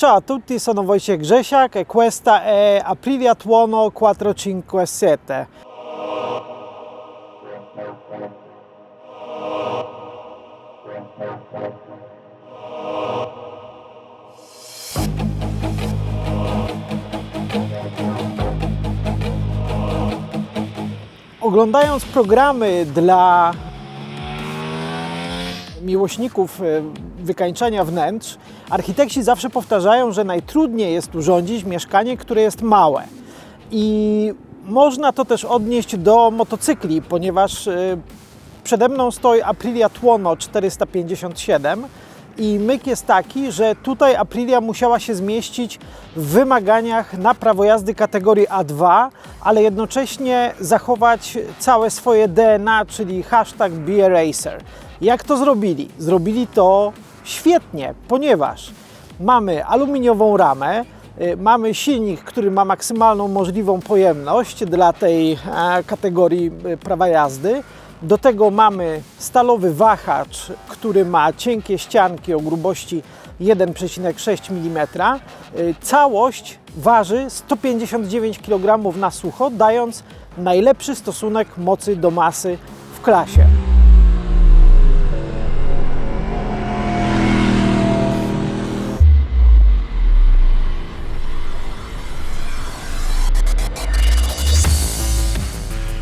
Ciao a tutti, sono Wojciech Grzesiak e questa è Aprilia Tuono 457. Oglądając programy dla miłośników e, wykańczania wnętrz, architekci zawsze powtarzają, że najtrudniej jest urządzić mieszkanie, które jest małe. I można to też odnieść do motocykli, ponieważ e, przede mną stoi Aprilia Tuono 457 i myk jest taki, że tutaj Aprilia musiała się zmieścić w wymaganiach na prawo jazdy kategorii A2, ale jednocześnie zachować całe swoje DNA, czyli hashtag BeAracer. Jak to zrobili? Zrobili to świetnie, ponieważ mamy aluminiową ramę, y, mamy silnik, który ma maksymalną możliwą pojemność dla tej e, kategorii y, prawa jazdy. Do tego mamy stalowy wahacz, który ma cienkie ścianki o grubości 1,6 mm. Y, Całość waży 159 kg na sucho, dając najlepszy stosunek mocy do masy w klasie.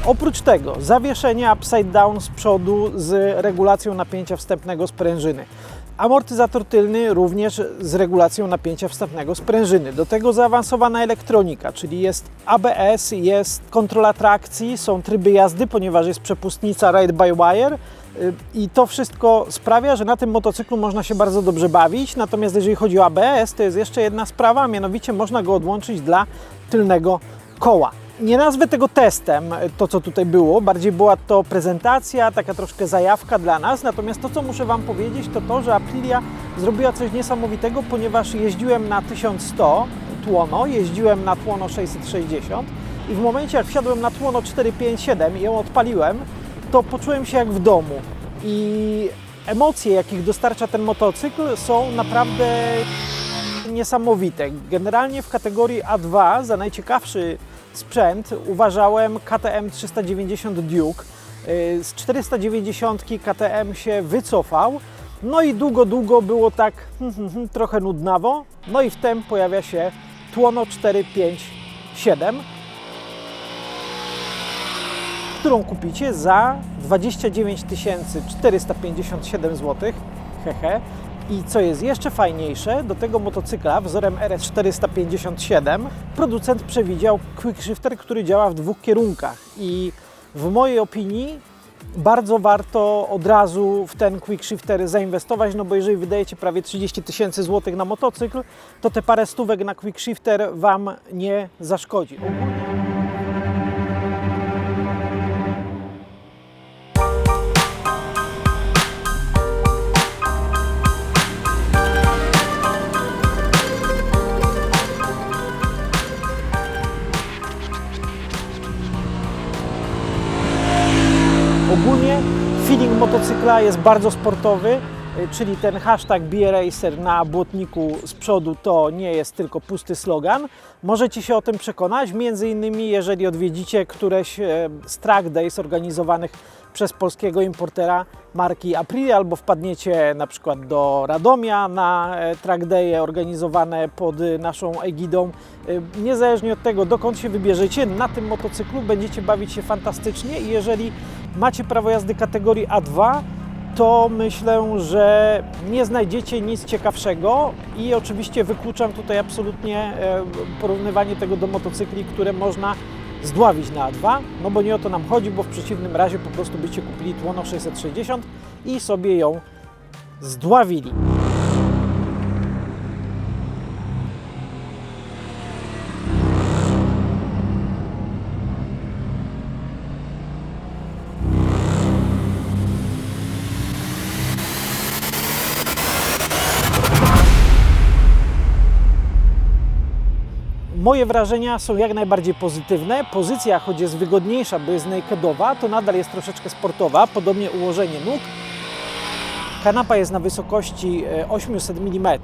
Oprócz tego zawieszenie upside down z przodu z regulacją napięcia wstępnego sprężyny. Amortyzator tylny również z regulacją napięcia wstępnego sprężyny. Do tego zaawansowana elektronika, czyli jest ABS, jest kontrola trakcji, są tryby jazdy, ponieważ jest przepustnica ride by wire y, i to wszystko sprawia, że na tym motocyklu można się bardzo dobrze bawić. Natomiast jeżeli chodzi o ABS, to jest jeszcze jedna sprawa, a mianowicie można go odłączyć dla tylnego koła. Nie nazwę tego testem, to co tutaj było, bardziej była to prezentacja, taka troszkę zajawka dla nas. Natomiast to, co muszę Wam powiedzieć, to to, że Aprilia zrobiła coś niesamowitego, ponieważ jeździłem na 1100 Tuono, jeździłem na Tuono 660 i w momencie, jak wsiadłem na Tuono 457 i ją odpaliłem, to poczułem się jak w domu. I emocje, jakich dostarcza ten motocykl, są naprawdę niesamowite. Generalnie w kategorii A2 za najciekawszy sprzęt uważałem KTM 390 Duke. Y, Z 490 KTM się wycofał. No i długo, długo było tak hmm, hmm, hmm, trochę nudnawo. No i wtem pojawia się Tuono 457, którą kupicie za 29 457 zł. Hehe. I co jest jeszcze fajniejsze, do tego motocykla wzorem RS457 producent przewidział quick shifter, który działa w dwóch kierunkach. I w mojej opinii bardzo warto od razu w ten quick shifter zainwestować, no bo jeżeli wydajecie prawie 30 tysięcy złotych na motocykl, to te parę stówek na quick shifter Wam nie zaszkodzi. Ogólnie feeling motocykla jest bardzo sportowy, y, czyli ten hashtag BeAracer na błotniku z przodu to nie jest tylko pusty slogan. Możecie się o tym przekonać, między innymi jeżeli odwiedzicie któreś e, z track days organizowanych przez polskiego importera marki Aprilia albo wpadniecie na przykład do Radomia na e, track day organizowane pod e, naszą egidą. Niezależnie od tego, dokąd się wybierzecie, na tym motocyklu będziecie bawić się fantastycznie i jeżeli macie prawo jazdy kategorii A2, to myślę, że nie znajdziecie nic ciekawszego i oczywiście wykluczam tutaj absolutnie e, porównywanie tego do motocykli, które można zdławić na A2, no bo nie o to nam chodzi, bo w przeciwnym razie po prostu byście kupili Tłono 660 i sobie ją zdławili. Moje wrażenia są jak najbardziej pozytywne. Pozycja, choć jest wygodniejsza, bo jest nakedowa, to nadal jest troszeczkę sportowa, podobnie ułożenie nóg. kanapa jest na wysokości e, 800 mm, e,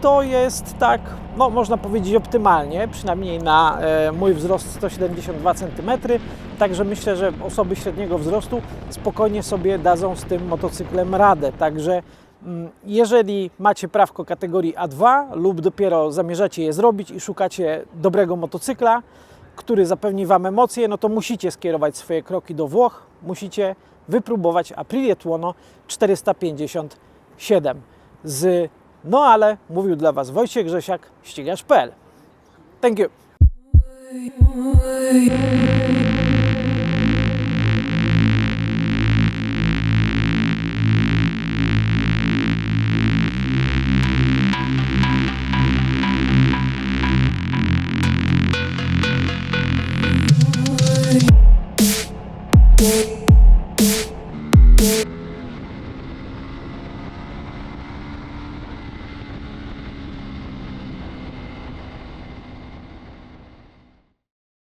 to jest tak, no można powiedzieć optymalnie, przynajmniej na e, mój wzrost 172 cm, także myślę, że osoby średniego wzrostu spokojnie sobie dadzą z tym motocyklem radę, także jeżeli macie prawko kategorii A2 lub dopiero zamierzacie je zrobić i szukacie dobrego motocykla, który zapewni Wam emocje, no to musicie skierować swoje kroki do Włoch, musicie wypróbować Aprilia Tuono 457 z no ale mówił dla Was Wojciech Grzesiak, ścigasz.pl. Thank you.